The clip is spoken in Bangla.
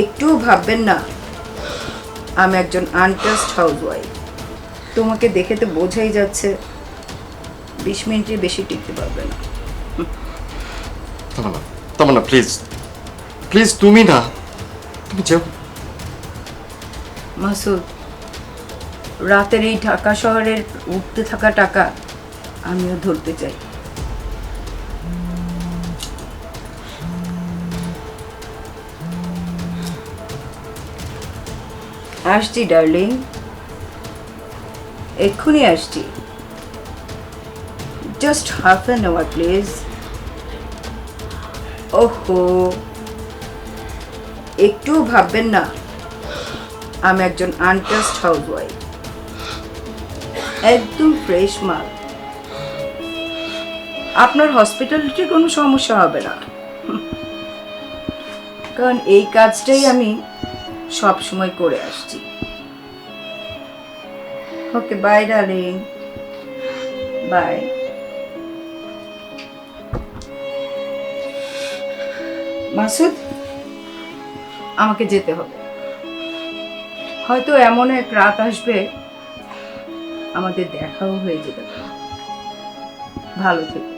একটুও ভাববেন না। আমি একজন আনটাস্ট হাউস ওয়াইফ তোমাকে দেখে তো বোঝাই যাচ্ছে বিশ মিনিটের বেশি টিকতে পারবে না। তামান্না প্লিজ প্লিজ তুমি না তুমি যাও। মাসুদ রাতের এই ঢাকা শহরের উঠতে থাকা টাকা আমিও ধরতে চাই। আসছি ডার্লিং এক্ষুনি আসছি। Just half an hour please ওহো। একটুও ভাববেন না। আমি একজন আনটাস্ট হাউস ওয়াইফ একদম ফ্রেশ মাল আপনার হসপিটালিটির কোনো সমস্যা হবে না। কারণ এই কাজটাই আমি সব সময় করে আসছি। Okay bye darling bye Masud, আমাকে যেতে হবে। হয়তো এমন এক রাত আসবে, আমাদের দেখাও হয়ে যেতে পারে। ভালো থেকো।